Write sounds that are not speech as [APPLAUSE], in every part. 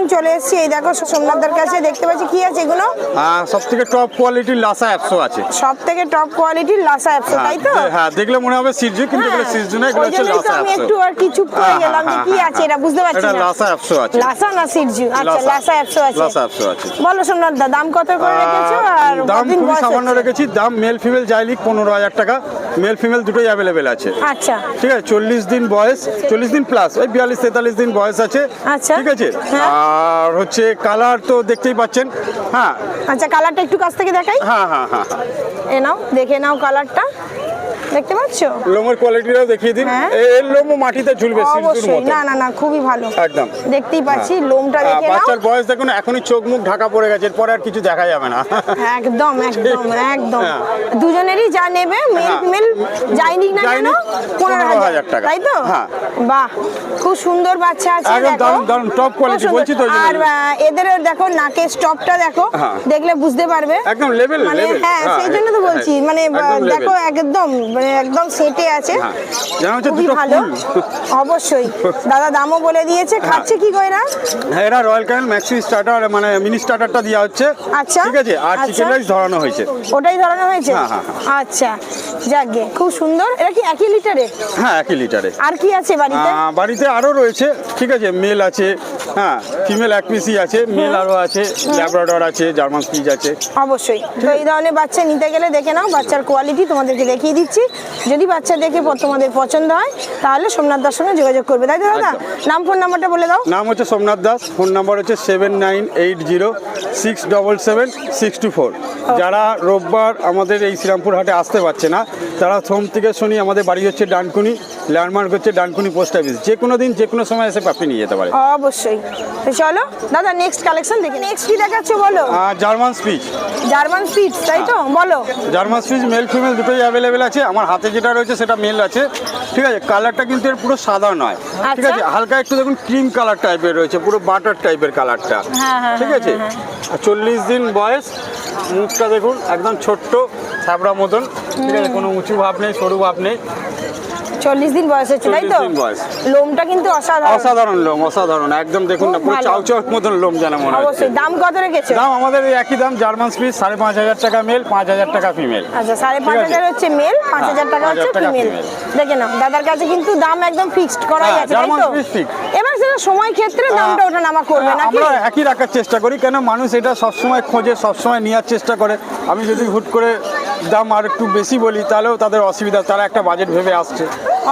এখন চলে এসেছি এই দেখো সোমনাথদার কাছে দেখতে পাচ্ছি কি আছে এগুলো? সব থেকে টপ কোয়ালিটির লাসা আছে। সব থেকে টপ কোয়ালিটির লাসা অ্যাপস তাই তো? হ্যাঁ, হ্যাঁ দেখলে মনে হবে সিরজু কিন্তু এগুলো হ্যাঁ, সিরজু না এগুলো হচ্ছে লাসা আমি একটু আর কি চুপ করে হ্যাঁ, গেলাম যে হ্যাঁ, কি হ্যাঁ, আছে এটা বুঝতে পারছি না। লাসা আছে। লাসা না সিরজু আচ্ছা লাসা। আছে। লাসা আছে। বলো সোমনাথ দা দাম কত করে রেখেছো আর দাম খুবই সামান্য রেখেছি দাম মেল ফিমেল যাইলি পনেরো হাজার টাকা। মেল ফিমেল দুটোই অ্যাভেলেবেল আছে। আচ্ছা। ঠিক আছে চল্লিশ দিন বয়স চল্লিশ দিন প্লাস ওই বিয়াল্লিশ তেতাল্লিশ দিন বয়স আছে। আচ্ছা। ঠিক আছে? হ্যাঁ। আর হচ্ছে কালার তো দেখতেই পাচ্ছেন। হ্যাঁ। আচ্ছা কালারটা একটু কাছ থেকে দেখাই। হ্যাঁ হ্যাঁ হ্যাঁ। এ নাও দেখে নাও কালারটা। দেখতে পাচ্ছো? লোমের কোয়ালিটিটাও দেখিয়ে দিন। হ্যাঁ। এর লোমও মাটিতে ঝুলবে মতো। না না না খুবই ভালো। একদম। দেখতেই পাচ্ছি লোমটা হ্যাঁ, দেখে নাও। বাচ্চার বয়স দেখুন এখনই চোখ মুখ ঢাকা পড়ে গেছে এরপরে আর কিছু দেখা যাবে না। একদম একদম একদম। হ্যাঁ। দুজনেরই যা নেবে মেল হ্যাঁ। ফিমেল যাই নিক না কেন? 15,000 টাকা। তাই তো। বাহ খুব সুন্দর বাচ্চা আছে একদম দারুণ, top খুব বলছি তো। আর আহ, এদেরও দেখো নাকের স্টপটা দেখো। দেখলে বুঝতে পারবে। একদম level, মানে হ্যাঁ সেই জন্য তো বলছি মানে। দেখো একদম মানে একদম সেটে আছে। হ্যাঁ খুবই ভালো। অবশ্যই। [LAUGHS] দাদা দামও বলে দিয়েছে। খাচ্ছে কি কইরা হ্যাঁ এরা রয়্যাল ক্যানেল ম্যাক্সি স্টার্টার মানে মিনি স্টার্টারটা দেওয়া হচ্ছে। আচ্ছা। ঠিক আছে? আর আচ্ছা। চিকেন রাইস ধরানো হয়েছে। ওটাই ধরানো হয়েছে? হ্যাঁ, হ্যাঁ, আচ্ছা। যাকগে খুব সুন্দর। এটা কি একই লিটারে? হ্যাঁ একই লিটারে। আর কি আছে বাড়িতে? বাড়িতে আরও রয়েছে। ঠিক আছে? মেল আছে। হ্যাঁ ফিমেল এক পিসি আছে। মেল আরও আছে। ল্যাব্রাডর আছে জার্মান স্পিচ আছে। অবশ্যই। তো এই ধরনের বাচ্চা নিতে গেলে দেখে নাও। বাচ্চার কোয়ালিটি তোমাদেরকে দেখিয়ে দিচ্ছি। যদি বাচ্চা দেখে তোমাদের পছন্দ হয় তাহলে সোমনাথ দাস সঙ্গে যোগাযোগ করবে। তাই তো দাদা? একদম। নাম ফোন নাম্বারটা বলে দাও। নাম হচ্ছে সোমনাথ দাস ফোন নাম্বার হচ্ছে seven nine eight zero six double seven six two four. যারা রোববার আমাদের এই শ্রীরামপুর হাটে আসতে পারছে না তারা সোম থেকে শনি আমাদের বাড়ি হচ্ছে ডানকুনি ল্যান্ডমার্ক হচ্ছে ডানকুনি পোস্ট অফিস। যে কোনো দিন যে কোনো সময় এসে পাপি নিয়ে যেতে পারে অবশ্যই। তো চলো দাদা নেক্সট কালেকশন দেখি নেক্সট কি দেখাচ্ছ বলো? আর জার্মান স্পিচ জার্মান স্পিচ তাই তো? বলো। জার্মান স্পিচ মেল ফিমেল দুটোই অ্যাভেলেবেল আছে। আমার হাতে যেটা রয়েছে সেটা মেল আছে। ঠিক আছে কালারটা কিন্তু এর পুরো সাদা নয়। ঠিক আচ্ছা। আছে হালকা একটু দেখুন ক্রিম কালার টাইপের রয়েছে পুরো বাটার টাইপের কালারটা হ্যাঁ, হ্যাঁ, ঠিক আছে? আর চল্লিশ দিন বয়স মুখটা দেখুন, একদম ছোট্ট ছাবড়া মতন। ঠিক আছে, কোনো উঁচু ভাব নেই, সরু ভাব নেই। চল্লিশ দিন বয়স হচ্ছে তাই তো। লোমটা কিন্তু অসাধারণ। অসাধারণ লোম অসাধারণ। একদম দেখুন না পুরো। চাউ মতন লোম যেন মনে হচ্ছে। অবশ্যই। দাম কত রেখেছো? দাম আমাদের একই দাম জার্মান স্পিচ সাড়ে পাঁচ হাজার টাকা মেল পাঁচ হাজার টাকা ফিমেল। আচ্ছা সাড়ে পাঁচ। হাজার হচ্ছে মেল পাঁচ হাজার টাকা হচ্ছে ফিমেল। দেখে নাও দাদার কাছে কিন্তু দাম একদম ফিক্সড করাই হ্যাঁ, আছে তাই তো। এবার সেটা সময় ক্ষেত্রে দামটা ওঠা নামা করবে নাকি? আমরা একই রাখার চেষ্টা করি কেন মানুষ এটা সবসময় খোঁজে সবসময় নেওয়ার চেষ্টা করে। আমি যদি হুট করে দাম আর একটু বেশি বলি তাহলেও তাদের অসুবিধা তারা একটা বাজেট ভেবে আসছে।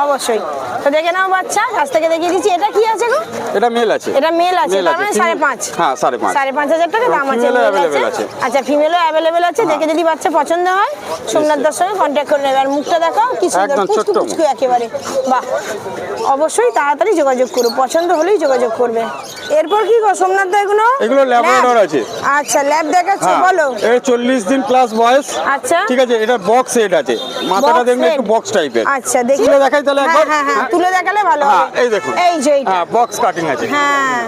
অবশ্যই। তো দেখে নাও বাচ্চা কাছ থেকে দেখিয়ে দিচ্ছি। এটা কি আছে গো? এটা মেল আছে। এটা মেল আছে তার মানে। সাড়ে পাঁচ। হ্যাঁ সাড়ে পাঁচ। সাড়ে পাঁচ হাজার টাকা দাম আছে। আচ্ছা ফিমেলও অ্যাভেলেবেল আছে দেখে যদি বাচ্চা পছন্দ হয় সোমনাথ দার সঙ্গে কন্ট্যাক্ট করে নেবে আর মুখটা দেখো কি সুন্দর পুচকু পুচকু একেবারে। বাহ। অবশ্যই তাড়াতাড়ি যোগাযোগ করো পছন্দ হলেই যোগাযোগ করবে। এরপর কি গো সোমনাথ দা এগুলো? এগুলো Lab? আছে। আচ্ছা ল্যাব দেখাচ্ছে হ্যাঁ বলো। এর চল্লিশ দিন প্লাস বয়স। আচ্ছা। ঠিক আছে এটা বক্স সেট আছে। মাথাটা দেখবেন একটু বক্স টাইপের আচ্ছা দেখি। দেখাই তাহলে একবার। হ্যাঁ হ্যাঁ। তুলে দেখালে ভালো হ্যাঁ হবে। এই দেখুন। এই যে হ্যাঁ বক্স কাটিং আছে। হ্যাঁ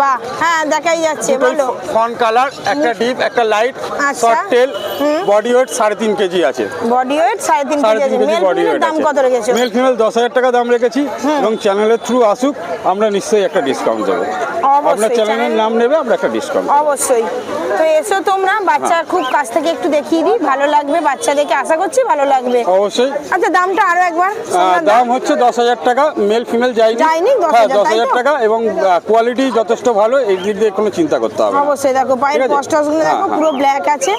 বাহ হ্যাঁ দেখাই যাচ্ছে বলো ফন কালার একটা ডিপ একটা light. Short tail body weight সাড়ে তিন কেজি আছে। বডি ওয়েট সাড়ে তিন সাড়ে কেজি আছে। কেজি মেল ওয়েট দাম কত রেখেছো? মেল ফিমেল দশ হাজার টাকা দাম রেখেছি এবং চ্যানেলের থ্রু আসুক আমরা নিশ্চয়ই একটা ডিসকাউন্ট দেবো। আপনার চ্যানেলের নাম নেবে আমরা একটা ডিসকাউন্ট অবশ্যই। তো এসো তোমরা বাচ্চা হ্যাঁ। খুব কাছ থেকে একটু দেখিয়ে দিই। ভালো লাগবে বাচ্চা দেখে আশা করছি ভালো লাগবে। অবশ্যই। আচ্ছা দামটা আরও একবার। দাম। হচ্ছে দশ হাজার টাকা মেল ফিমেল যায়নি। যায়নি, 10,000 হ্যাঁ দশ হাজার টাকা এবং কোয়ালিটি যথেষ্ট ভালো এই দিক দিয়ে কোনো চিন্তা করতে হবে অবশ্যই দেখো পায়ের ঠিক আছে? দেখো হ্যাঁ, পুরো ব্ল্যাক আছে।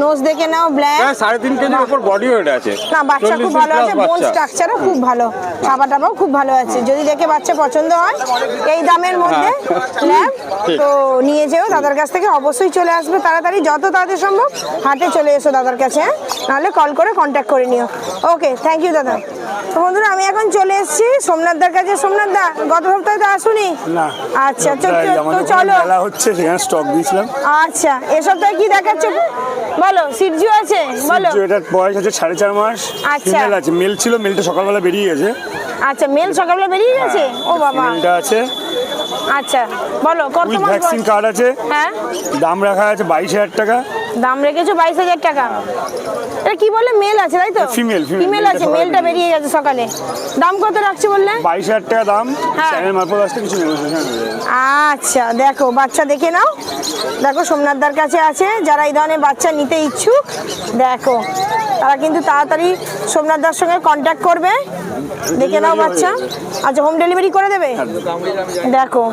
নোজ দেখে নাও ব্ল্যাক হ্যাঁ সাড়ে তিন কেজির উপর বডি ওয়েট আছে। না বাচ্চা খুব ভালো আছে বোন স্ট্রাকচারও খুব ভালো খাবার টাবাও খুব ভালো আছে। যদি দেখে বাচ্চা পছন্দ হয় এই দামের মধ্যে ল্যাব তো নিয়ে যেও দাদার কাছ থেকে অবশ্যই চলে আসবে তাড়াতাড়ি যত তাড়াতাড়ি সম্ভব হাটে চলে এসো দাদার কাছে হ্যাঁ? নাহলে কল করে কন্ট্যাক্ট করে নিও। ওকে থ্যাংক ইউ দাদা। তো বন্ধুরা আমি এখন চলে এসেছি সোমনাথদার কাছে। সোমনাথ দা গত সপ্তাহে তো আসুনি? না। আচ্ছা তো চলো। মেলা হচ্ছে সেখানে স্টক দিয়েছিলাম। আচ্ছা এ সপ্তাহে কি দেখাচ্ছ? বলো সিরজু আছে বলো। এটার বয়স আছে সাড়ে চার মাস। আচ্ছা। ফিমেল আছে মেল ছিল মেলটা সকালবেলা বেরিয়ে গেছে। আচ্ছা মেল সকালবেলা বেরিয়ে গেছে? ও বাবা। ফিমেলটা আছে। আচ্ছা বলো কত উইথ ভ্যাকসিন কার্ড আছে। হ্যাঁ? দাম রাখা আছে বাইশ হাজার টাকা। দাম রেখেছো বাইশ হাজার টাকা? এটা কি বললে মেল আছে তাই তো? Female, ফিমেল আছে মেলটা বেরিয়ে গেছে সকালে। দাম কত রাখছে বললে? বাইশ হাজার টাকা দাম। হ্যাঁ। চ্যানেল মারফত আসতে কিছু আচ্ছা দেখো বাচ্চা দেখে নাও। দেখো সোমনাথদার কাছে আছে। যারা এই ধরনের বাচ্চা নিতে ইচ্ছুক দেখো। তারা কিন্তু তাড়াতাড়ি সোমনাথদার সঙ্গে কন্ট্যাক্ট করবে। দেখে নাও বাচ্চা। আচ্ছা হোম ডেলিভারি করে দেবে? দেখো।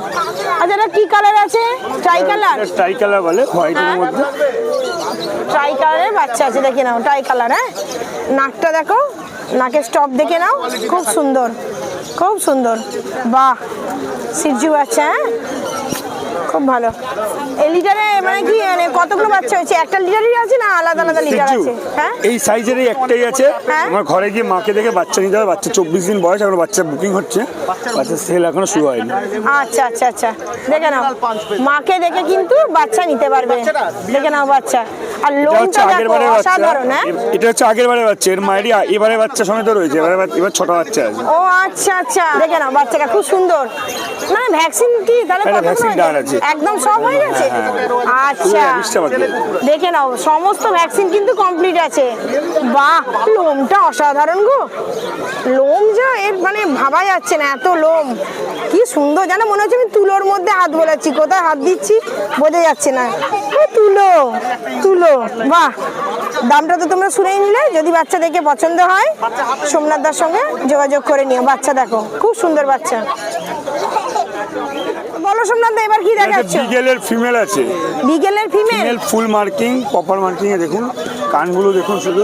আচ্ছা এটা কি কালার আছে? ট্রাই কালার ট্রাই কালার বলে হোয়াইটের হ্যাঁ। মধ্যে। ট্রাই কালারের বাচ্চা আছে দেখে নাও ট্রাই কালার হ্যাঁ? নাকটা দেখো নাকের স্টপ দেখে নাও খুব সুন্দর। খুব সুন্দর। বাহ সিজু বাচ্চা হ্যাঁ? খুব ভালো। এই লিটারে মানে কি মানে কতগুলো বাচ্চা হয়েছে? একটা লিটারই আছে না আলাদা আলাদা লিটার আছে? হ্যাঁ? এই সাইজেরই একটাই আছে। হ্যাঁ। আমার ঘরে গিয়ে মাকে দেখে বাচ্চা নিতে হবে। বাচ্চা চব্বিশ দিন বয়স এখন বাচ্চা বুকিং হচ্ছে। বাচ্চা সেল এখনও শুরু হয়নি। আচ্ছা আচ্ছা আচ্ছা। দেখে নাও। মাকে দেখে কিন্তু বাচ্চা নিতে পারবে। দেখে নাও বাচ্চা। আর লোনটা আগের দেখো অসাধারণ হ্যাঁ? এটা হচ্ছে আগের বারে বাচ্চা। এর মায়েরই এবারে বাচ্চা সমেত রয়েছে। এবারে এবার ছোট বাচ্চা আছে। ও আচ্ছা আচ্ছা। দেখে নাও বাচ্চাটা খুব সুন্দর। মানে ভ্যাকসিন কি? তাহলে vaccine দেওয়া আছে। একদম সব হয়ে গেছে? আচ্ছা। পুরো বিশটা বাকি আছে। দেখে নাও সমস্ত ভ্যাকসিন কিন্তু কমপ্লিট আছে। বাহ লোমটা অসাধারণ গো। লোম যা এর মানে ভাবা যাচ্ছে না এত লোম। কি সুন্দর জানো মনে হচ্ছে আমি তুলোর মধ্যে হাত বোলাচ্ছি কোথায় হাত দিচ্ছি বোঝা যাচ্ছে না। তুলো তুলো বাহ। দামটা তো তোমরা শুনেই নিলে যদি বাচ্চা দেখে পছন্দ হয় সোমনাথদার সঙ্গে যোগাযোগ করে নিও। বাচ্চা দেখো খুব সুন্দর বাচ্চা। বলো সোমনাথ দা, এবার কি দেখাচ্ছ? বিগেলের ফিমেল আছে। বিকেলের female female full marking proper marking এ দেখুন। কানগুলো দেখুন শুধু।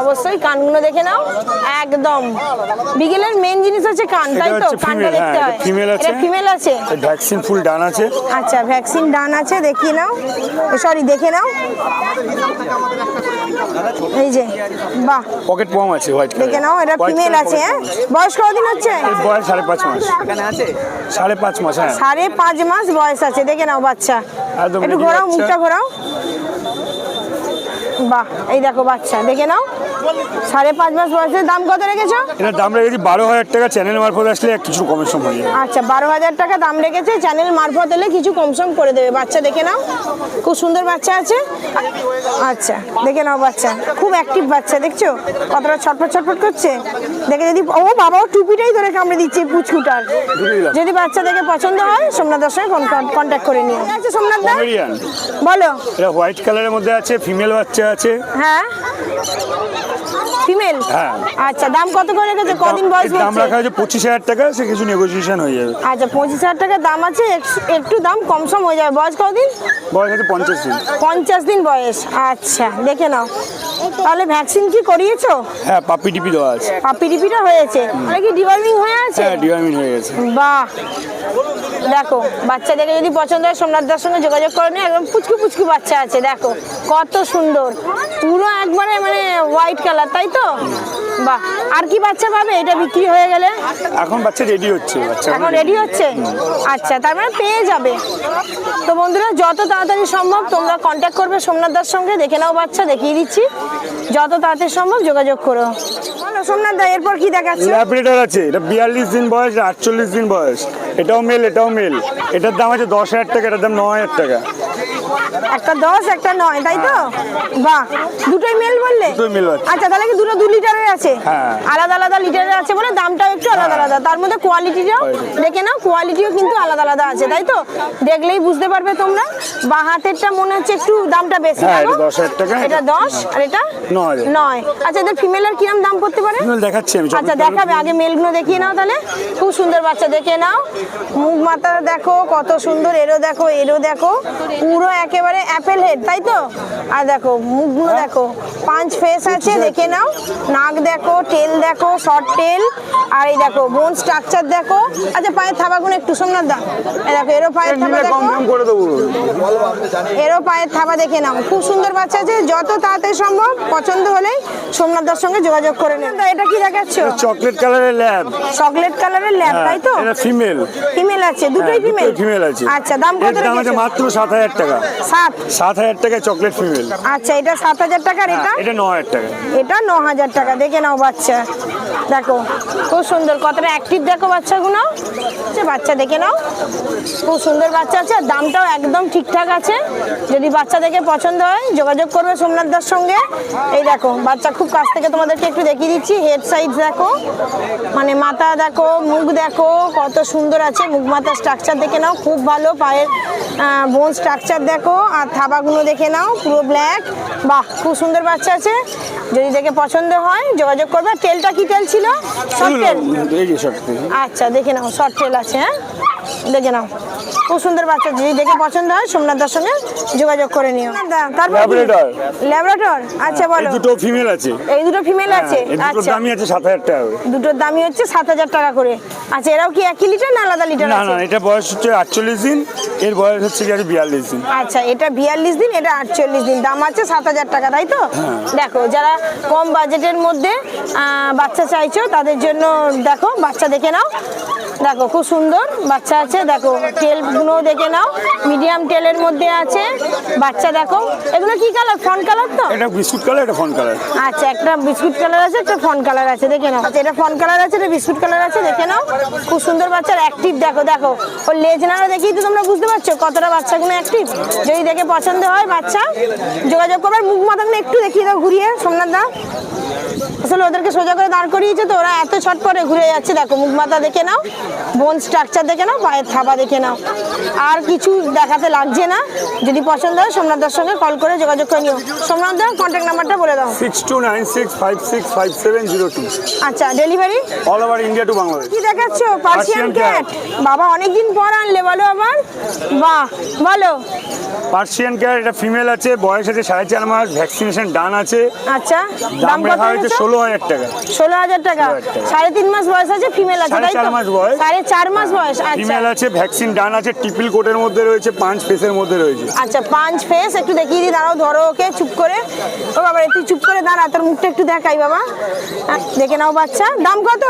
অবশ্যই কানগুলো দেখে নাও। একদম। বিকেলের মেন জিনিস হচ্ছে কান তাই তো? কানটা দেখতে হ্যাঁ, হয়। এটা আছে। ফিমেল আছে? ভ্যাকসিন ফুল ডান আছে। আচ্ছা ভ্যাকসিন ডান আছে দেখিয়ে নাও। সরি দেখে নাও। এই যে বাহ। পকেট পম আছে হোয়াইট দেখে নাও এটা ফিমেল আছে হ্যাঁ? বয়স কতদিন হচ্ছে? বয়স সাড়ে পাঁচ মাস। সাড়ে পাঁচ মাস হ্যাঁ। সাড়ে পাঁচ মাস বয়স আছে দেখে নাও বাচ্চা। একটু ঘোরাও মুখটা ঘোরাও। বাহ এই দেখো বাচ্চা দেখে নাও। সাড়ে পাঁচ মাস বয়সের দাম কত রেখেছো? এটার দাম রেখেছি বারো হাজার টাকা চ্যানেল মারফত আসলে কিছু কমের সময় যাবে আচ্ছা বারো হাজার টাকা দাম রেখেছে চ্যানেল মারফত হলে কিছু কমসম করে দেবে। বাচ্চা দেখে নাও খুব সুন্দর বাচ্চা আছে। আচ্ছা দেখে নাও বাচ্চা খুব অ্যাক্টিভ বাচ্চা দেখছ? কতটা ছটফট ছটফট করছে? দেখে যদি ও বাবা ও টুপিটাই ধরে কামড়ে দিচ্ছে পুচকুটার। যদি বাচ্চা দেখে পছন্দ হয় সোমনাথের সঙ্গে কন্ট্যাক্ট করে নিও। আচ্ছা সোমনাথ দা? বলো। এটা হোয়াইট কালারের মধ্যে আছে ফিমেল বাচ্চা আছে। হ্যাঁ। ফিমেল হ্যাঁ। আচ্ছা দাম কত করে রেখেছে? কদিন বয়স এর দাম রাখা হয়েছে পঁচিশ হাজার টাকা সে কিছু নেগোসিয়েশন হয়ে যাবে। আচ্ছা পঁচিশ হাজার টাকা দাম আছে একটু- দাম কম সম হয়ে যাবে। বয়স কতদিন? বয়স আছে পঞ্চাশ দিন। পঞ্চাশ দিন বয়স। আচ্ছা দেখে নাও। তাহলে ভ্যাকসিন কি করিয়েছো? হ্যাঁ পাপি টিপি দেওয়া আছে। পাপি টিপিটা হয়েছে? তাহলে কি ডিওয়ার্মিং হয়ে আছে? হ্যাঁ ডিওয়ামিন হয়ে গেছে। বাহ। দেখো বাচ্চা দেখে যদি পছন্দ হয় সোমনাথদার সঙ্গে যোগাযোগ করে নিও। একদম পুচকু পুচকু বাচ্চা আছে দেখো। কত সুন্দর। পুরো একবারে মানে হোয়াইট কালার তাই তো? বাহ আর কি বাচ্চা পাবে? এটা বিক্রি হয়ে গেলে? এখন বাচ্চা রেডি হচ্ছে বাচ্চা এখন রেডি হচ্ছে? আচ্ছা তার মানে পেয়ে যাবে। তো বন্ধুরা যত তাড়াতাড়ি সম্ভব তোমরা কন্ট্যাক্ট করবে সোমনাথদার সঙ্গে। দেখে নাও বাচ্চা দেখিয়ে দিচ্ছি। যত তাড়াতাড়ি সম্ভব যোগাযোগ করো। সোমনাথ দা এরপর কি দেখাচ্ছে? ল্যাবরেটর আছে এটা বিয়াল্লিশ দিন বয়স আটচল্লিশ দিন বয়স। এটাও মেল এটাও মেল এটার দাম আছে দশ হাজার টাকা এটার দাম ন হাজার টাকা। একটা দশ একটা নয় তাই তো? বাহ দুটোই মেল বললে। আচ্ছা তাহলে কি দুটো দু লিটারের আছে? হ্যাঁ। আলাদা আলাদা লিটারের আছে বলে দামটাও একটু আলাদা আলাদা। তার মধ্যে কোয়ালিটিটাও দেখে নাও কোয়ালিটিও কিন্তু আলাদা আলাদা আছে তাই তো? দেখলেই বুঝতে পারবে তোমরা। বা হাতেরটা মনে হচ্ছে একটু দামটা বেশি হ্যাঁ? এটা 10,000 টাকা। এটা দশ আর এটা নয়। আচ্ছা এদের ফিমেলের কিরম দাম পড়তে পারে? দেখাচ্ছি আমি আচ্ছা দেখাবে আগে মেলগুলো দেখিয়ে নাও তাহলে। খুব সুন্দর বাচ্চা দেখে নাও। মুখ মাথা দেখো কত সুন্দর এরও দেখো এরও দেখো। পুরো একেবারে অ্যাপেল হেড তাই তো? আর দেখো মুখগুলো দেখো পাঁচ ফেস আছে দেখে নাও। নাক দেখো টেল দেখো শর্ট টেল আর এই দেখো বোন স্ট্রাকচার দেখো। আচ্ছা পায়ের থাবাগুলো একটু সোমনাথ দা। এই দেখো এরও পায়ের থাবা দেখো। কম দাম করে দেবো। এরও পায়ের থাবা দেখে নাও। খুব সুন্দর বাচ্চা আছে যত তাড়াতাড়ি সম্ভব পছন্দ হলেই সোমনাথদার সঙ্গে যোগাযোগ করে নেন তা এটা কি দেখাচ্ছ? চকলেট কালারের ল্যাব চকলেট কালারের ল্যাব তাই তো? এটা ফিমেল ফিমেল আছে দুটোই ফিমেল ফিমেল আছে। আচ্ছা দাম কত দাম আছে রেখেছো? মাত্র সাত হাজার টাকা। সাত। সাত হাজার টাকায় চকলেট ফিমেল। আচ্ছা এটা সাত হাজার টাকার এটা? এটা ন হাজার টাকা। এটা ন হাজার টাকা দেখে নাও বাচ্চা। দেখো খুব সুন্দর কতটা অ্যাক্টিভ দেখো বাচ্চাগুলো। আচ্ছা বাচ্চা দেখে নাও। খুব সুন্দর বাচ্চা আছে দামটাও একদম ঠিকঠাক আছে। যদি বাচ্চা দেখে পছন্দ হয় যোগাযোগ করবে সোমনাথ দার সঙ্গে। এই দেখো বাচ্চা খুব কাছ থেকে তোমাদেরকে একটু দেখিয়ে দিচ্ছি। হেড সাইজ দেখো মানে মাথা দেখো মুখ দেখো কত সুন্দর আছে। মুখ মাথা স্ট্রাকচার দেখে নাও খুব ভালো পায়ের বোন স্ট্রাকচার দেখো। আর থাবাগুলো দেখে নাও পুরো ব্ল্যাক বাহ খুব সুন্দর বাচ্চা আছে। যদি দেখে পছন্দ হয় যোগাযোগ করবে। তেলটা কি তেল ছিল? শর্ট তেল? আচ্ছা দেখে নাও শর্ট তেল আছে হ্যাঁ? দেখে নাও। খুব সুন্দর বাচ্চা যদি দেখে পছন্দ হয় সোমনাথদার সঙ্গে যোগাযোগ করে নিও। তারপর Labrador। ল্যাবরেটর আচ্ছা এই বলো দুটো ফিমেল আছে। এই দুটো ফিমেল আছে? হ্যাঁ, এই দুটোর আচ্ছা। দামই আছে সাত হাজার টাকা করে। দুটোর দামই হচ্ছে সাত হাজার টাকা করে। আচ্ছা এরাও কি একই লিটার না আলাদা লিটার আছে? না এটা বয়স হচ্ছে আটচল্লিশ দিন এর বয়স হচ্ছে কি বিয়াল্লিশ দিন। আচ্ছা এটা বিয়াল্লিশ দিন এটা আটচল্লিশ দিন। দাম আছে সাত হাজার টাকা তাই তো? হ্যাঁ। দেখো যারা কম বাজেটের মধ্যে আহ, বাচ্চা চাইছো তাদের জন্য দেখো বাচ্চা দেখে নাও। দেখো খুব সুন্দর বাচ্চা আছে দেখো টেলগুলো দেখে নাও। মিডিয়াম টেলের মধ্যে আছে। বাচ্চা দেখো। এগুলো কি কালার ফন কালার তো? এটা বিস্কুট কালার এটা ফোন কালার আচ্ছা একটা বিস্কুট কালার আছে একটা ফন কালার আছে। দেখে নাও। আচ্ছা এটা ফন কালার আছে এটা বিস্কুট কালার আছে? দেখে নাও। খুব সুন্দর বাচ্চার অ্যাক্টিভ দেখো দেখো। ওর লেজ নাড়া দেখেই তো তোমরা বুঝতে পারছ কতটা বাচ্চাগুলো অ্যাক্টিভ যদি দেখে পছন্দ হয় বাচ্চা যোগাযোগ করবে। মুখ মাথাগুলো একটু দেখিয়ে দাও ঘুরিয়ে সোমনাথ দা আসলে ওদেরকে সোজা করে দাঁড় করিয়েছে তো ওরা এত ছটপটে ঘুরে যাচ্ছে। দেখো মুখ মাথা দেখে নাও বোন স্ট্রাকচার দেখে নাও পায়ের থাবা দেখে নাও। আর কিছু দেখাতে লাগছে না। যদি পছন্দ হয় সোমনাথ দার সঙ্গে কল করে যোগাযোগ করে নিও। সোমনাথ দা কন্ট্যাক্ট নাম্বারটা বলে দাও। Six two nine six five six five seven zero two আচ্ছা delivery all over India to Bangladesh কি দেখাচ্ছ? পার্সিয়ান ক্যাট বাবা অনেকদিন পর আনলে বলো আবার। বাহ বলো। পার্সিয়ান ক্যাট এটা ফিমেল আছে বয়স আছে সাড়ে চার মাস ভ্যাকসিনেশন ডান আছে। আচ্ছা দাম রাখা হয়েছে রেখেছো? ষোলো হাজার টাকা। ষোলো হাজার টাকা। সাড়ে তিন মাস বয়স আছে ফিমেল আছে তাই চার মাস বয়স। সাড়ে চার মাস বয়স ফিমেল আছে ভ্যাকসিন ডান আছে টিপিল কোটের মধ্যে রয়েছে পাঁচ ফেসের মধ্যে রয়েছে। আচ্ছা পাঁচ ফেস একটু দেখিয়ে দিই দাঁড়াও ধরো ওকে চুপ করে। ও বাবা তুই চুপ করে দাঁড়া তোর মুখটা একটু দেখাই বাবা। দেখে নাও বাচ্চা। দাম কত?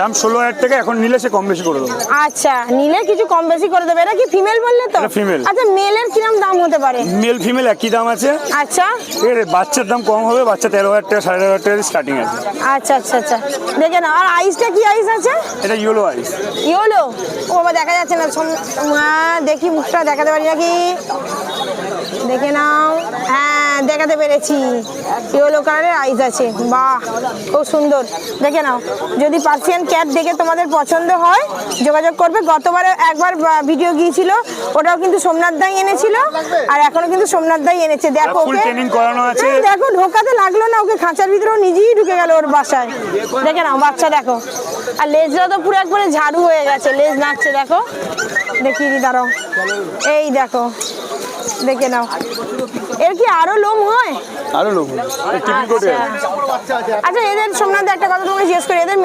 দাম ষোলো হাজার টাকা এখন নিলে সে কম বেশি করে দেবো। আচ্ছা নিলে কিছু কম বেশি করে দেবে এটা কি ফিমেল বললে তো? female। আচ্ছা মেলের কিরম দাম হতে পারে? মেল ফিমেল একই দাম আছে। আচ্ছা। বাচ্চার দাম কম হবে বাচ্চা তেরো হাজার টাকা সাড়ে তেরো হাজার টাকা স্টার্টিং আছে। আচ্ছা আচ্ছা আচ্ছা। দেখে না আর আইসটা কি আইস আছে? এটা ইয়েলো আইস ইয়েলো ও বাবা দেখা যাচ্ছে না। দেখি মুখটা দেখাতে পারি নাকি? দেখে নাও। হ্যাঁ দেখাতে পেরেছি। ইয়েলো কালারের আইস আছে। বাহ খুব সুন্দর। দেখে নাও। যদি পার্সিয়ান ক্যাট দেখে তোমাদের পছন্দ হয় যোগাযোগ করবে। গতবারে একবার ভিডিও গিয়েছিল। ওটাও কিন্তু সোমনাথ দাই এনেছিল। আর এখনও কিন্তু সোমনাথ দাই এনেছে। দেখো ওকে। হ্যাঁ, দেখো ঢোকাতে লাগল না ওকে। খাঁচার ভিতরে ও নিজেই ঢুকে গেল ওর বাসায়। দেখে নাও বাচ্চা দেখো। আর লেজটা তো পুরো একবারে ঝাড়ু হয়ে গেছে। লেজ নাচছে দেখো। দেখিয়ে দি দাঁড়াও। এই দেখো দেখে নাও। এর কি আরও লোম হয়? আরও টিপিল আচ্ছা। আচ্ছা এদের একটা কথা তোমাকে জিজ্ঞেস করি এদের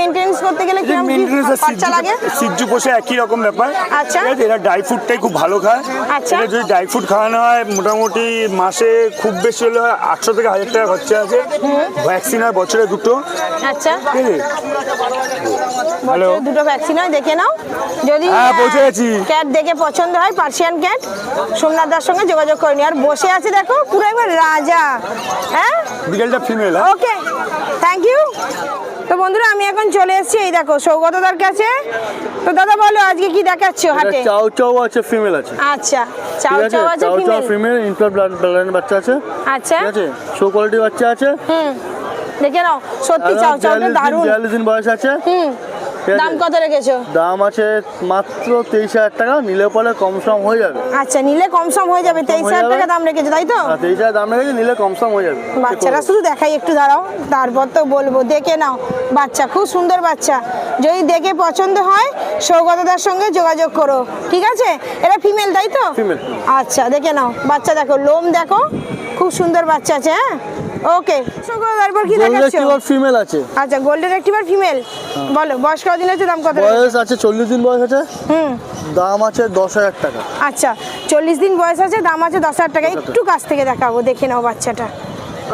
করতে গেলে কীরকম কি খরচা লাগে? সিজ্জু পোষে একই রকম ব্যাপার। আচ্ছা। এরা ড্রাই খুব ভালো খায়। আচ্ছা। যদি ড্রাই খাওয়ানো হয় মোটামুটি মাসে খুব বেশি হলে আটশো থেকে হাজার টাকা খরচা আছে। ভ্যাকসিন হয় বছরে দুটো। আচ্ছা। হ্যালো দুটো ভ্যাকসিন হয় দেখে নাও। যদি হ্যাঁ, পৌঁছে গেছি। ক্যাট দেখে পছন্দ হয় পার্সিয়ান ক্যাট। সোমনাথদার সঙ্গে যোগাযোগ করে নি আর বসে আছে দেখো পুরো একবার রাজা। হ্যাঁ? বিকেলটা ফিমেল ওকে থ্যাংক ইউ তো বন্ধুরা আমি এখন চলে এসেছি এই দেখো সৌগতদার কাছে। তো দাদা বলো আজকে কি দেখাচ্ছ হাটে? চাও চাও আছে ফিমেল আছে। আচ্ছা চাও চাও আছে চাও চাও ফিমেল ফিমেল ইন্টার ব্লাড বাচ্চা আছে। আচ্ছা। ঠিক আছে শো কোয়ালিটি বাচ্চা আছে। হুম দেখে নাও সত্যি চাও চাওটা দারুণ। বিয়াল্লিশ দিন বয়স আছে। হুম? দাম কত রেখেছো? দাম আছে মাত্র তেইশ হাজার টাকা নিলে পরে কম সম হয়ে যাবে। আচ্ছা নিলে কম সম হয়ে যাবে তেইশ হয়ে হাজার। টাকা দাম রেখেছো তাই তো? আর তেইশ হাজার দাম রেখেছে নিলে কম সম হয়ে যাবে। বাচ্চারা শুধু দেখাই একটু দাঁড়াও তারপর তো বলব দেখে নাও। বাচ্চা খুব সুন্দর বাচ্চা। যদি দেখে পছন্দ হয় সৌগতদার সঙ্গে যোগাযোগ করো ঠিক আছে? এটা ফিমেল তাই তো. আচ্ছা দেখে নাও। বাচ্চা দেখো লোম দেখো খুব সুন্দর বাচ্চা আছে হ্যাঁ? ওকে তারপর কি দেখাচ্ছ? ফিমেল আছে। আচ্ছা গোল্ডেন রেক্টিভার ফিমেল বলো বয়স কদিন হচ্ছে দাম কত বয়স আছে চল্লিশ দিন বয়স আছে। হুম। দাম আছে দশ হাজার টাকা। আচ্ছা চল্লিশ দিন বয়স আছে দাম আছে দশ হাজার টাকা। একটু কাছ থেকে দেখাবো দেখে নাও বাচ্চাটা।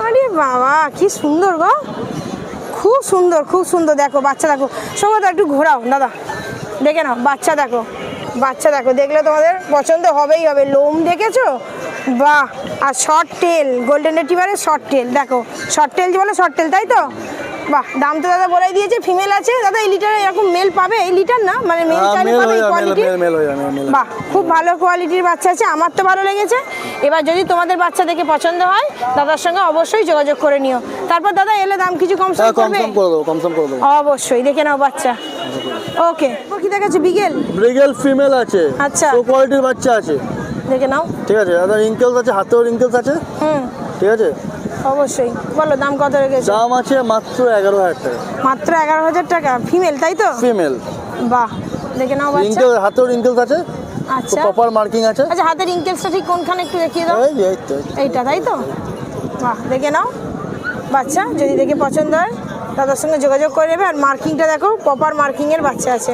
আরে বাবা কি সুন্দর গো। খুব সুন্দর খুব সুন্দর। দেখো বাচ্চা দেখো। সবাই একটু ঘোরাও দাদা। দেখে নাও বাচ্চা দেখো। বাচ্চা দেখো দেখলে তোমাদের পছন্দ হবেই হবে। লোম দেখেছ? বাহ! আর শর্ট টেল গোল্ডেন রেটিভারের শর্ট টেল দেখো শর্ট টেল যে বলে শর্ট টেল তাই তো? বাহ দাম তো দাদা বলেই দিয়েছে ফিমেল আছে। দাদা এই লিটারে এরকম মেল পাবে? এই লিটার না? মানে মেল চাইলে পাবে এই কোয়ালিটি বাহ খুব ভালো কোয়ালিটির বাচ্চা আছে আমার তো ভালো লেগেছে। এবার যদি তোমাদের বাচ্চা দেখে পছন্দ হয় দাদার সঙ্গে অবশ্যই যোগাযোগ করে নিও। তারপর দাদা এলে দাম কিছু কম সম হ্যাঁ কম করবে? সম করে দেবো কম সম করে দেবো। অবশ্যই দেখে নাও বাচ্চা। ওকে কি দেখাচ্ছে? বিকেল ব্রিগেল ফিমেল আছে। আচ্ছা। তো কোয়ালিটির বাচ্চা আছে। দেখে নাও। ঠিক আছে দাদা রিঙ্কেলস আছে হাতেও রিঙ্কেলস আছে। হুম। ঠিক আছে? অবশ্যই। বলো দাম কত রেখেছো? দাম আছে মাত্র এগারো হাজার টাকা। মাত্র এগারো হাজার টাকা? ফিমেল তাই তো? ফিমেল বাহ দেখে নাও বাচ্চা। রিঙ্কেল হাতেও রিঙ্কেলস আছে। আচ্ছা। প্রপার মার্কিং আছে। আচ্ছা হাতের ইনকেলসটা ঠিক কোনখানে একটু দেখিয়ে দাও। এই এই তো, এইটা তাই তো? বাহ দেখে নাও। বাচ্চা যদি দেখে পছন্দ হয় দাদার সঙ্গে যোগাযোগ করে নেবে। আর মার্কিংটা দেখো প্রপার মার্কিংয়ের বাচ্চা আছে।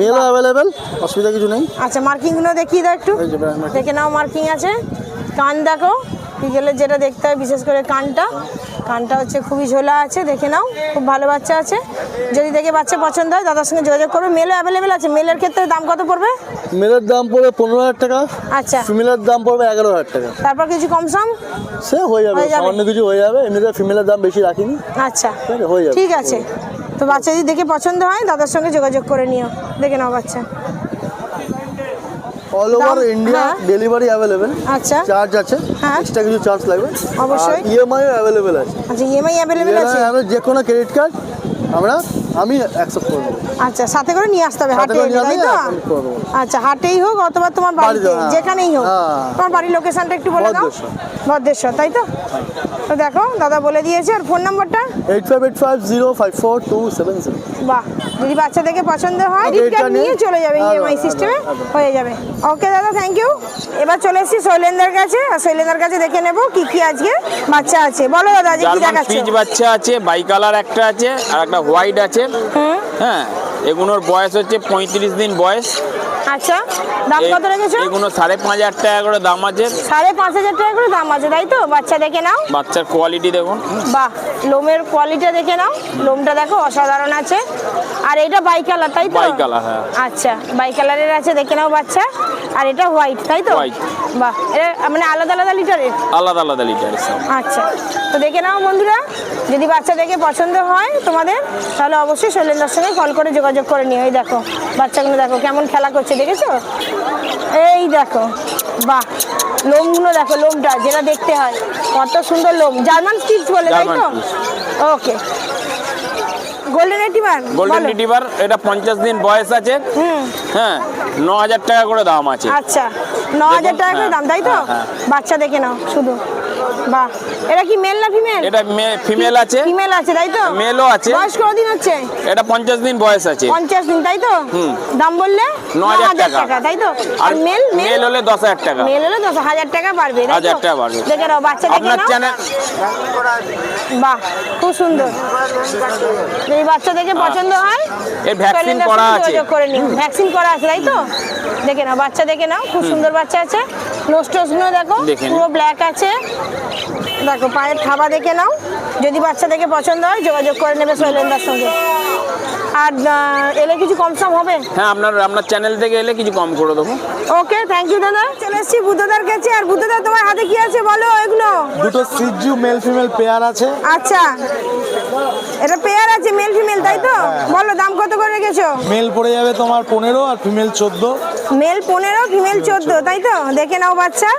মেলও অ্যাভেলেবেল অসুবিধা কিছু নেই। আচ্ছা মার্কিংগুলো দেখিয়ে দাও একটু। দেখে নাও মার্কিং আছে। কান দেখো বিকেলে যেটা দেখতে হয় বিশেষ করে কানটা। কানটা হচ্ছে খুবই ঝোলা আছে দেখে নাও খুব ভালো বাচ্চা আছে। যদি দেখে বাচ্চা পছন্দ হয় দাদার সঙ্গে যোগাযোগ করবে। মেলও অ্যাভেলেবেল আছে। মেলের ক্ষেত্রে দাম কত পড়বে? মেলের দাম পড়বে পনেরো হাজার টাকা আচ্ছা। ফিমেলের দাম পড়বে এগারো হাজার টাকা। তারপর কিছু কম সম? সে হয়ে যাবে হয়ে যাবে। সামান্য কিছু হয়ে যাবে এমনিতে ফিমেলের দাম বেশি রাখিনি। আচ্ছা। হয়ে যাবে। ঠিক আছে। তো বাচ্চা যদি দেখে পছন্দ হয় দাদার সঙ্গে যোগাযোগ করে নিও দেখে নাও বাচ্চা। অল ওভার ইন্ডিয়া হ্যাঁ। ডেলিভারি অ্যাভেলেবেল আচ্ছা। চার্জ আছে। হ্যাঁ। এক্সট্রা কিছু চার্জ লাগবে। অবশ্যই। ইএমআই অ্যাভেলেবেল আছে। আচ্ছা ইএমআই অ্যাভেলেবেল আছে? EMI যে কোনো ক্রেডিট কার্ড আমরা আমি অ্যাকসেপ্ট করে দেবো। আচ্ছা সাথে করে নিয়ে আসতে হবে হাটে তাই তো? আচ্ছা হাটেই হোক অথবা তোমার বাড়িতে হ্যাঁ। যেখানেই হোক। হ্যাঁ। তোমার বাড়ির লোকেশনটা একটু বলে দাও। ভদ্রেশ্বর। তাই তো? তো দেখো দাদা বলে দিয়েছে আর ফোন নাম্বারটা eight five eight five zero five four two seven seven বাহ যদি বাচ্চা দেখে পছন্দ হয় ক্রেডিট কার্ড নিয়ে- চলে যাবে হ্যাঁ, ইএমআই হ্যাঁ, সিস্টেমে হ্যাঁ, যাবে। ওকে দাদা থ্যাংক ইউ এবার চলে এসেছি শৈলেন্দার কাছে আর শৈলেন্দার কাছে দেখে নেব কি কি আজকে বাচ্চা আছে। বলো দাদা আজকে কি জার্মান পিচ বাচ্চা আছে বাই কালার একটা আছে আর একটা হোয়াইট আছে। হ্যাঁ এগুলোর বয়স হচ্ছে পঁয়ত্রিশ দিন বয়স। আচ্ছা দাম কত রেখেছো? এগুলো সাড়ে পাঁচ হাজার টাকা করে দাম আছে। সাড়ে পাঁচ হাজার টাকা করে দাম আছে তাই তো? বাচ্চা দেখে নাও। বাচ্চার কোয়ালিটি দেখুন। বাহ লোমের কোয়ালিটি দেখে নাও। লোমটা দেখো অসাধারণ আছে। আর এটা বাই কালার তাই তো? বাই কালার হ্যাঁ। আচ্ছা বাই কালারের আছে দেখে নাও বাচ্চা। আর এটা হোয়াইট তাই তো। বাহ এটা মানে আলাদা আলাদা লিটারের আলাদা আলাদা লিটার সব আচ্ছা তো দেখে নাও বন্ধুরা। যদি বাচ্চা দেখে পছন্দ হয় তোমাদের তাহলে অবশ্যই শৈলেন্দ্রার সঙ্গে কল করে যোগাযোগ করে নিও। এই দেখো বাচ্চাগুলো দেখো কেমন খেলা করছে দেখেছ? এই দেখো বাহ লোমগুলো দেখো লোমটা যেটা দেখতে হয়। কত সুন্দর লোম। জার্মান স্টিচ বলে তাই তো? Okay. Golden retriever golden retriever এটা পঞ্চাশ দিন বয়স আছে। হুম। হ্যাঁ টাকা করে দাম আছে। আচ্ছা টাকা করে হ্যাঁ, দাম তাই তো? হ্যাঁ, হ্যাঁ। বাচ্চা দেখে নাও শুধু। বাহ। এটা কি মেল না ফিমেল এটা ফিমেল আছে। ফিমেল আছে তাই তো? মেলও আছে। বয়স কতদিন হচ্ছে? এটা পঞ্চাশ দিন বয়স আছে। পঞ্চাশ দিন তাই তো? দাম বললে? ন হাজার টাকা। তাই তো? আর মেল মেল হলে দশ হাজার টাকা। মেল হলে দশ হাজার টাকা বাড়বে তাই টাকা বাড়বে। দেখে নাও বাচ্চা দেখে আপনার চ্যানেল বাহ খুব সুন্দর। যদি বাচ্চা দেখে পছন্দ হয়? এর ভ্যাকসিন করা আছে। করে নিন। ভ্যাকসিন করা আছে তাই তো? দেখে নাও বাচ্চা দেখে নাও খুব সুন্দর বাচ্চা আছে। নোস টোসগুলো দেখো পুরো ব্ল্যাক আছে। দেখো পায়ের থাবা দেখে নাও। যদি বাচ্চা থেকে পছন্দ হয় যোগাযোগ করে নেবে শৈলেন্দ্রার সঙ্গে। আর এলে কিছু কম সম হবে? হ্যাঁ আপনার আপনার চ্যানেল থেকে এলে কিছু কম করে দেবো। ওকে থ্যাংক ইউ দাদা। চলে এসেছি বুদ্ধদার কাছে। আর বুদ্ধদা তোমার হাতে কি আছে? বলো এগুলো। দুটো সিজু মেল ফিমেল পেয়ার আছে। আচ্ছা। এটা পেয়ার আছে মেল ফিমেল তাই তো? বলো দাম কত করে রেখেছো? মেল পড়ে যাবে তোমার পনেরো আর ফিমেল চোদ্দ। মেল পনেরো ফিমেল চোদ্দ তাই তো? দেখে নাও বাচ্চা।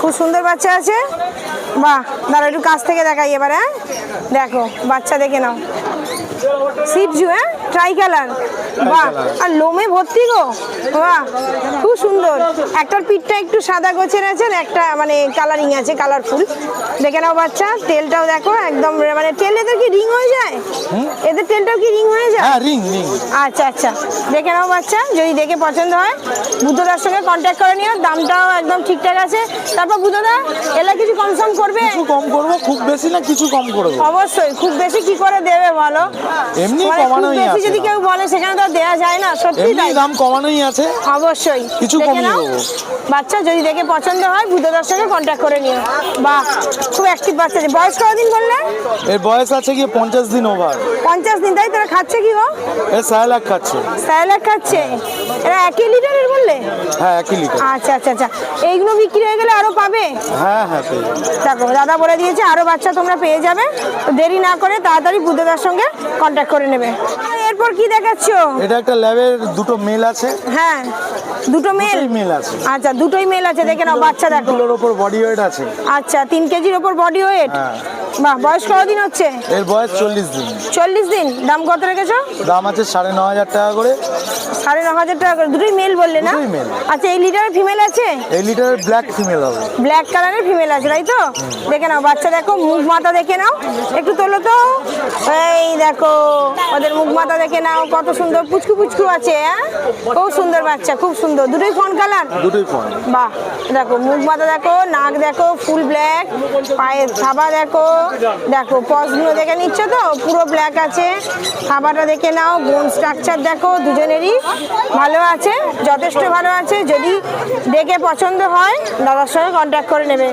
খুব সুন্দর বাচ্চা আছে। বাহ দাঁড়া একটু কাছ থেকে দেখাই এবার হ্যাঁ? দেখো বাচ্চা দেখে নাও। সিটজু হ্যাঁ? ট্রাই কালার বাহ আর লোমে ভর্তি গো? বাহ খুব সুন্দর। একটার পিঠটা একটু সাদা গোছের আছে আর একটা মানে কালারিং আছে কালারফুল দেখে নাও বাচ্চা তেলটাও দেখো একদম মানে তেল এদের কি রিং হয়ে যায়? এদের তেলটাও কি রিং হয়ে যায়? হ্যাঁ রিং রিং আচ্ছা আচ্ছা। দেখে নাও বাচ্চা যদি দেখে পছন্দ হয় বুদ্ধদার সঙ্গে কন্ট্যাক্ট করে নিও দামটাও একদম ঠিকঠাক আছে। তারপর বুদ্ধদা এলা কিছু কম করবে? কিছু কম করব খুব বেশি না কিছু কম করব অবশ্যই খুব বেশি কি করে দেবে বলো? এমনি মানে কমানোই আছে। যদি কেউ বলে সেখানে তো আর দেওয়া যায় না। সত্যি তাই। দাম কমানোই আছে। অবশ্যই। কিছু কমিয়ে দেবো। বাচ্চা যদি দেখে পছন্দ হয় বুদ্ধদার সঙ্গে কন্ট্যাক্ট করে নিও। বাহ খুব অ্যাক্টিভ বাচ্চা আছে। বয়স কতদিন বললে? এর বয়স আছে গিয়ে পঞ্চাশ দিন ওভার পঞ্চাশ দিন। তাই তারা খাচ্ছে কি গো? এর স্যালাক খাচ্ছে। স্যালাড খাচ্ছে? এরা একই লিটারের বললে? হ্যাঁ একই লিটার আচ্ছা আচ্ছা আচ্ছা। এইগুলো বিক্রি হয়ে গেলে আরও পাবে? হ্যাঁ হ্যাঁ। দেখো দাদা বলে দিয়েছে আরও বাচ্চা তোমরা পেয়ে যাবে। দেরি না করে তাড়াতাড়ি বুদ্ধদার সঙ্গে কন্ট্যাক্ট করে নেবে। আর এরপর কি দেখাচ্ছো? এটা একটা ল্যাবের দুটো মেল আছে। হ্যাঁ দুটো মেল? মেল আছে। আচ্ছা দুটোই মেল আছে দেখে নাও বাচ্চা দেখো। কিলোর ওপর বডি ওয়েট আছে। আচ্ছা তিন কেজির উপর বডি ওয়েট। বাহ বয়স কতদিন হচ্ছে? এর বয়স চল্লিশ দিন। চল্লিশ দিন। দাম কত রেখেছো? দাম আছে সাড়ে ন হাজার টাকা করে। সাড়ে ন হাজার টাকা করে। দুটোই মেল বললে না? দুটোই male। আচ্ছা এই লিটারের ফিমেল আছে? এই লিটারের ব্ল্যাক ফিমেল হবে। ব্ল্যাক কালারের ফিমেল আছে তাই তো? দেখে নাও বাচ্চা দেখো মুখ মাথা দেখে নাও। একটু তোলো তো। এই দেখো ওদের মুখ মাথা দেখে নাও কত সুন্দর পুচকু পুচকু আছে হ্যাঁ খুব সুন্দর বাচ্চা খুব সুন্দর। দুটোই ফোন কালার দুটোই ফোন বাহ দেখো মুখ মাথা দেখো নাক দেখো ফুল ব্ল্যাক পায়ের থাবা দেখো দেখো পজগুলো দেখে নিচ্ছ তো? পুরো ব্ল্যাক আছে। খাবারটা দেখে নাও বোন স্ট্রাকচার দেখো দুজনেরই ভালো আছে যথেষ্ট ভালো আছে। যদি দেখে পছন্দ হয় দাদার সঙ্গে কন্ট্যাক্ট করে নেবে।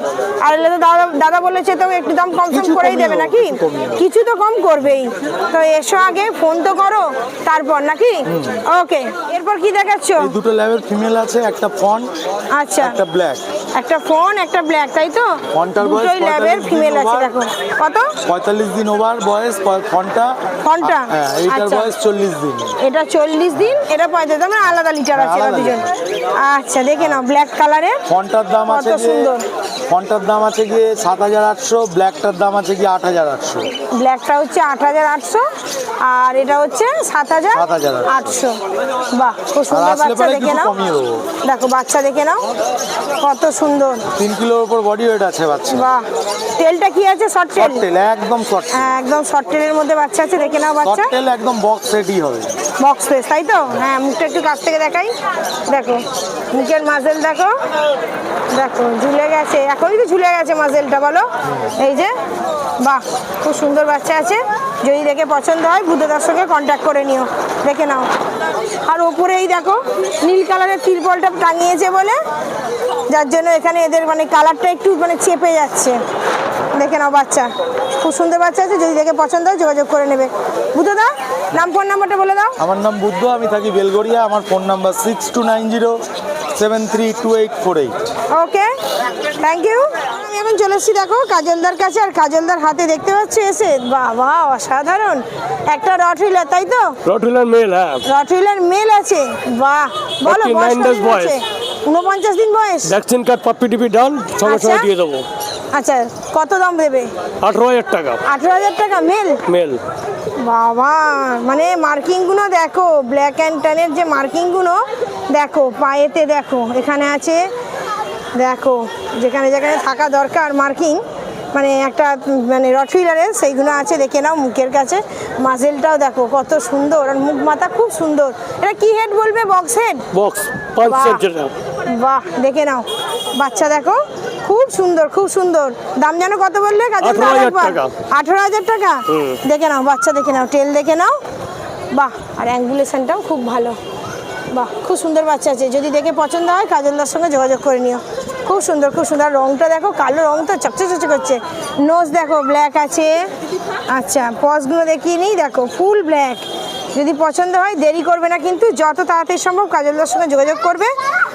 আর এলে তো দাদা দাদা বলেছে তো একটু দাম কম সম করেই দেবে নাকি? কিছু তো কম করবেই। তো এসো আগে ফোন তো করো তারপর নাকি? ওকে এরপর কি দেখাচ্ছ? দুটো ল্যাবের ফিমেল আছে একটা ফন আচ্ছা। একটা ব্ল্যাক একটা ফোন একটা ব্ল্যাক তাই তো? ফোনটার বয়স দুটোই ল্যাবের ফিমেল আছে দেখো। কত? পঁয়তাল্লিশ দিন ওভার বয়স ফনটা ফনটা? হ্যাঁ এইটার আচ্ছা। বয়স চল্লিশ দিন। এটা চল্লিশ দিন এটা পঁয়তাল্লিশ মানে আলাদা লিটার আছে দুজন। আচ্ছা দেখে নাও ব্ল্যাক কালারের ফনটার দাম আছে সুন্দর। ফনটার দাম আছে গিয়ে সাত হাজার আটশো ব্ল্যাকটার দাম আছে গিয়ে আট হাজার আটশো। ব্ল্যাকটা হচ্ছে আট হাজার আটশো আর এটা হচ্ছে সাত হাজার 7,800 আটশো। বাহ খুব সুন্দর বাচ্চা দেখে নাও। দেখো বাচ্চা দেখে নাও কত সুন্দর। তিন কিলোর উপর বডি ওয়েট আছে বাচ্চা বাহ তেলটা কি আছে? শর্ট শর্ট টেল একদম শর্ট হ্যাঁ, একদম শর্ট তেলের মধ্যে বাচ্চা আছে দেখে নাও শর্ট বাচ্চা টেল একদম বক্স রেডি হবে। বক্স ফেস তাই তো? হ্যাঁ মুখটা একটু কাছ থেকে দেখাই। দেখো মুখের মাজেল দেখো। দেখো ঝুলে গেছে। এখনই তো ঝুলে গেছে মাজেলটা বলো। এই যে বাহ খুব সুন্দর বাচ্চা আছে। যদি দেখে পছন্দ হয় বুদ্ধদার সঙ্গে কন্ট্যাক্ট করে নিও। দেখে নাও। আর ওপরেই দেখো, নীল কালারের তিরপলটা টাঙিয়েছে বলে। যার জন্য এখানে এদের মানে কালারটা একটু মানে চেপে যাচ্ছে। দেখে নাও বাচ্চা। খুব সুন্দর বাচ্চা আছে যদি দেখে পছন্দ হয় যোগাযোগ করে নেবে। বুদ্ধদা নাম ফোন নাম্বারটা বলে দাও। আমার নাম বুদ্ধ, আমি থাকি বেলগড়িয়া। আমার phone number six two nine zero seven three two eight four eight okay thank you আমি এখন চলে এসেছি দেখো কাজলদার কাছে আর কাজলদার হাতে দেখতে পাচ্ছি এসে বাবা অসাধারণ। একটা রটহুইলার তাই তো? রটুলার মেল হ্যাঁ। রটহুইলার মেল আছে। বাহ বলো 39 বয়স উনপঞ্চাশ দিন বয়স। ভ্যাকসিন কার্ড পাপ্পি টিপি ডান সঙ্গে। সঙ্গে দিয়ে দেবো। আচ্ছা কত দাম দেবে? আঠেরো হাজার টাকা। আঠেরো হাজার টাকা মেল? মেল। বাবা মানে মার্কিংগুলো দেখো ব্ল্যাক অ্যান্ড ট্যানের যে মার্কিংগুলো দেখো পায়েতে দেখো এখানে আছে দেখো যেখানে যেখানে থাকা দরকার মার্কিং মানে একটা মানে রটফিলারের সেইগুলো আছে দেখে নাও মুখের কাছে মাজেলটাও দেখো কত সুন্দর আর মুখ মাথা খুব সুন্দর এটা কি হেড বলবে বক্স হেড বক্স। বাহ দেখে নাও বাচ্চা দেখো খুব সুন্দর খুব সুন্দর। দাম যেন কত বললে? কাজল 18,000 আঠারো হাজার টাকা। দেখে নাও বাচ্চা দেখে নাও টেল দেখে নাও। বাহ আর অ্যাঙ্গুলেশনটাও খুব ভালো। বাহ খুব সুন্দর বাচ্চা আছে। যদি দেখে পছন্দ হয় কাজলদার সঙ্গে যোগাযোগ করে নিও। খুব সুন্দর খুব সুন্দর। রংটা দেখো কালো রং তো চকচে চকচে করছে। নোজ দেখো ব্ল্যাক আছে। আচ্ছা পজগুলো দেখিয়ে নিই। দেখো ফুল ব্ল্যাক যদি পছন্দ হয় দেরি করবে না কিন্তু যত তাড়াতাড়ি সম্ভব কাজলদার সঙ্গে যোগাযোগ করবে।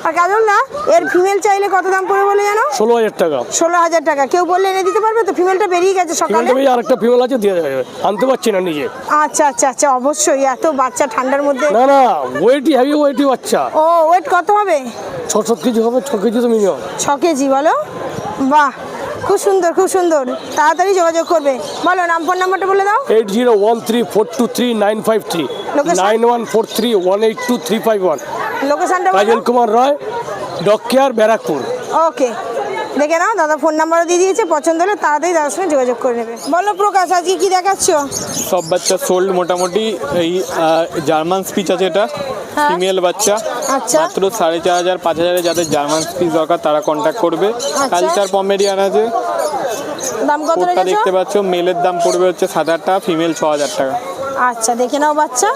আর কাজলদা এর ফিমেল চাইলে কত দাম পড়বে বলে জানো? ষোলো হাজার টাকা। ষোলো হাজার টাকা। কেউ বললে এনে দিতে পারবে তো? ফিমেলটা বেরিয়ে গেছে সকালে। আরেকটা ফিমেল আছে দিয়ে দেবে। আনতে পারছি না নিজে। আচ্ছা আচ্ছা আচ্ছা অবশ্যই। এত বাচ্চা ঠান্ডার মধ্যে। না না ওয়েটই হেভি ওয়েটই বাচ্চা। ও ওয়েট কত হবে? ছ সাত কেজি হবে ছ কেজি তো মিনিমাম ছ কেজি বলো? বাহ! খুব সুন্দর খুব সুন্দর। তাড়াতাড়ি যোগাযোগ করবে। বলো নাম ফোন নাম্বারটা বলে দাও। Eight zero one three four two three nine five three? Nine one four three one eight two three five one. লোকেশনটা কাজল কুমার রায় ডকিয়ার ব্যারাকপুর। ওকে দেখে নাও দাদা ফোন নাম্বারও দিয়ে দিয়েছে পছন্দ হলে তাড়াতাড়ি দাদার সঙ্গে যোগাযোগ করে নেবে। বলো প্রকাশ আজকে কি দেখাচ্ছ? সব বাচ্চা সোল্ড মোটামুটি এই জার্মান স্পিচ আছে এটা হ্যাঁ। ফিমেল বাচ্চা। আচ্ছা। মাত্র সাড়ে চার হাজার পাঁচ হাজারে যাদের জার্মান স্পিচ দরকার তারা কন্ট্যাক্ট করবে। আচ্ছা। কালচার পমেডিয়ান আছে। দাম কত রেখেছো? দেখতে পাচ্ছ মেলের দাম পড়বে হচ্ছে সাত হাজার টাকা ফিমেল ছ হাজার টাকা। আচ্ছা দেখে নাও বাচ্চা।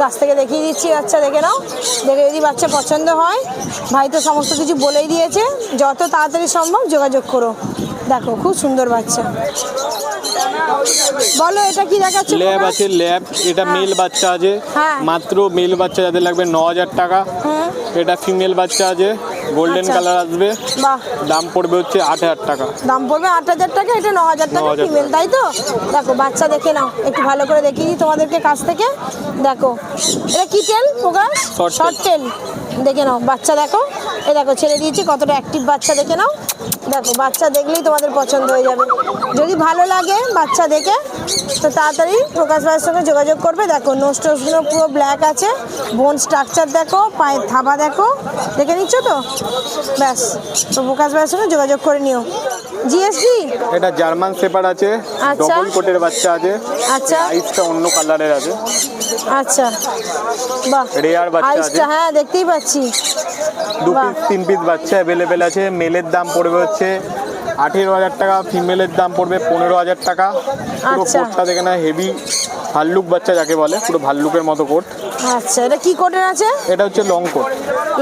কাছ থেকে দেখিয়ে দিচ্ছি বাচ্চা দেখে নাও। দেখে যদি বাচ্চা পছন্দ হয় ভাই তো সমস্ত কিছু বলেই দিয়েছে। যত তাড়াতাড়ি সম্ভব যোগাযোগ করো। দেখো খুব সুন্দর বাচ্চা। বলো এটা কি দেখাচ্ছে ল্যাব আছে ল্যাব এটা মেল বাচ্চা আছে। হ্যাঁ। মাত্র মেল বাচ্চা যাদের লাগবে ন হাজার টাকা। এটা ফিমেল বাচ্চা আছে। গোল্ডেন আচ্ছা। কালার আসবে। বাহ। দাম পড়বে হচ্ছে আট হাজার টাকা। দাম পড়বে আট হাজার টাকা এটা ন হাজার টাকা 9,000 ফিমেল তাই তো? দেখো বাচ্চা দেখে নাও একটু ভালো করে দেখিয়ে দিই তোমাদেরকে কাছ থেকে। দেখো এটা কি টেল প্রকাশ। শর্ট টেল দেখে নাও বাচ্চা দেখো। এ দেখো ছেড়ে দিয়েছি কতটা অ্যাক্টিভ বাচ্চা দেখে নাও। দেখো বাচ্চা দেখলেই তোমাদের পছন্দ হয়ে যাবে। যদি ভালো লাগে বাচ্চা দেখে তো তাড়াতাড়ি প্রকাশ ভাইয়ের সঙ্গে যোগাযোগ করবে। দেখো নোস্ট পুরো ব্ল্যাক আছে। বোন স্ট্রাকচার দেখো পায়ের থাবা দেখো। দেখে নিচ্ছ তো? ব্যাস তো প্রকাশ ভাইয়ের সঙ্গে যোগাযোগ করে নিও। জিএসটি এটা জার্মান সেপার আছে। আচ্ছা। ডবল কোটের বাচ্চা আছে। আচ্ছা। আইসটা অন্য কালারের আছে। আচ্ছা। বাহ। রেয়ার বাচ্চা আছে। হ্যাঁ দেখতেই পাচ্ছি। দু পিস তিন পিস বাচ্চা অ্যাভেলেবেল আছে। মেলের দাম পড়বে হচ্ছে আঠেরো হাজার টাকা ফিমেলের দাম পড়বে পনেরো হাজার টাকা। পুরো আচ্ছা। কোটটা দেখে না হেভি ভাল্লুক বাচ্চা যাকে বলে পুরো ভাল্লুকের মতো কোট আচ্ছা এটা কি কোটের আছে? এটা হচ্ছে লং কোট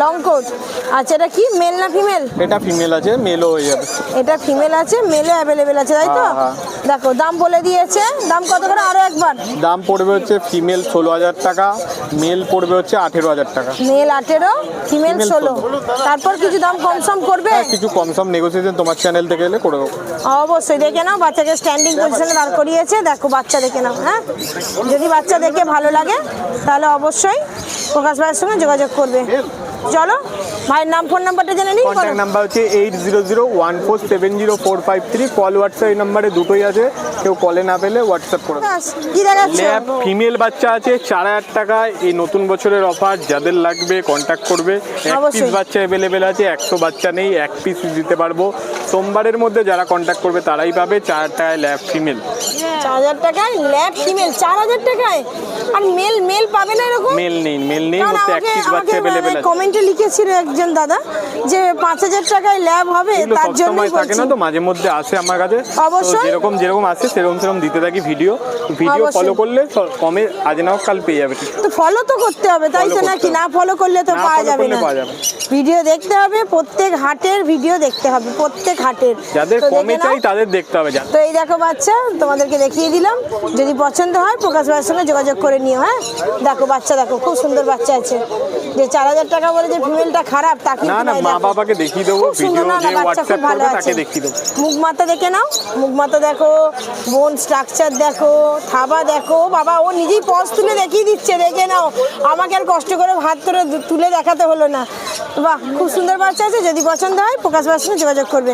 লং কোট আচ্ছা এটা কি মেল না ফিমেল এটা ফিমেল আছে মেলও হয়ে যাবে। এটা ফিমেল আছে মেলে অ্যাভেলেবেল আছে তাই তো? হ্যাঁ, হ্যাঁ। দেখো দাম বলে দিয়েছে। দাম কত করে? আরও একবার। দাম পড়বে হচ্ছে ফিমেল ষোলো হাজার টাকা মেল পড়বে হচ্ছে আঠেরো হাজার টাকা। মেল আঠেরো ফিমেল ষোলো। তারপর কিছু দাম কম সম করবে কিছু কম সম নেগোসিয়েশন তোমার চ্যানেল থেকে এলে করে দেবো। অবশ্যই দেখে নাও বাচ্চাকে স্ট্যান্ডিং পজিশনে দাঁড় করিয়েছে। দেখো বাচ্চা দেখে নাও হ্যাঁ? যদি বাচ্চা দেখে ভালো লাগে তাহলে অবশ্যই প্রকাশ ভাইয়ের সঙ্গে যোগাযোগ করবে। চলো ভাইয়ের নাম ফোন নাম্বারটা জেনে নিই কন্ট্যাক্ট নাম্বার হচ্ছে eight zero zero one four seven zero four five three call WhatsApp এই নাম্বারে দুটোই আছে। কেউ কলে না পেলে হোয়াটসঅ্যাপ করে ল্যাব ফিমেল বাচ্চা আছে চার হাজার টাকা এই নতুন বছরের অফার যাদের লাগবে কন্ট্যাক্ট করবে। এক পিস অবশ্যই। বাচ্চা অ্যাভেলেবেল আছে একশো বাচ্চা নেই এক পিস দিতে পারব। সোমবারের মধ্যে যারা কন্ট্যাক্ট করবে তারাই পাবে চার হাজার টাকায় ল্যাব ফিমেল চার হাজার টাকায় ল্যাব ফিমেল চার হাজার টাকায়? আর মেল মেল পাবে না এরকম? মেল নেই মেল নেই এক পিস বাচ্চা অ্যাভেলেবেল আছে। কমেন্টে লিখেছিল একজন দাদা যে পাঁচ হাজার টাকায় ল্যাব হবে তার থাকে না তো মাঝে মধ্যে আসে আমার কাছে। অবশ্যই। যেরকম যেরকম আসে সেরকম সেরকম দিতে থাকি ভিডিও ভিডিও। ফলো করলে কমে আজ নাও কাল পেয়ে যাবে। তো ফলো তো করতে হবে তাই তো নাকি? না ফলো করলে তো পাওয়া যাবে না। পাওয়া যাবে। ভিডিও দেখতে হবে প্রত্যেক হাটের ভিডিও দেখতে হবে প্রত্যেক হাটের। যাদের কমে চাই তাদের দেখতে হবে তো এই দেখো বাচ্চা তোমাদেরকে দেখিয়ে দিলাম। যদি পছন্দ হয় প্রকাশ ভাইয়ের সঙ্গে যোগাযোগ করে নিও হ্যাঁ? দেখো বাচ্চা দেখো খুব সুন্দর বাচ্চা আছে। যে চার হাজার টাকা বলে যে ফিমেলটা খারাপ তা কিন্তু না না মা বাবাকে দেখিয়ে দেবো খুব সুন্দর, ভিডিও না, না, বাচ্চা খুব ভালো আছে। তাকে মুখ মাথা দেখে নাও মুখ মাথা দেখো বোন স্ট্রাকচার দেখো, থাবা দেখো বাবা, ও নিজেই পজ তুলে দেখিয়ে দিচ্ছে, দেখে নাও। আমাকে আর কষ্ট করে ভাত ধরে তুলে দেখাতে হলো না। বাহ, খুব সুন্দর বাচ্চা আছে, যদি পছন্দ হয় প্রকাশ বাসনে যোগাযোগ করবে।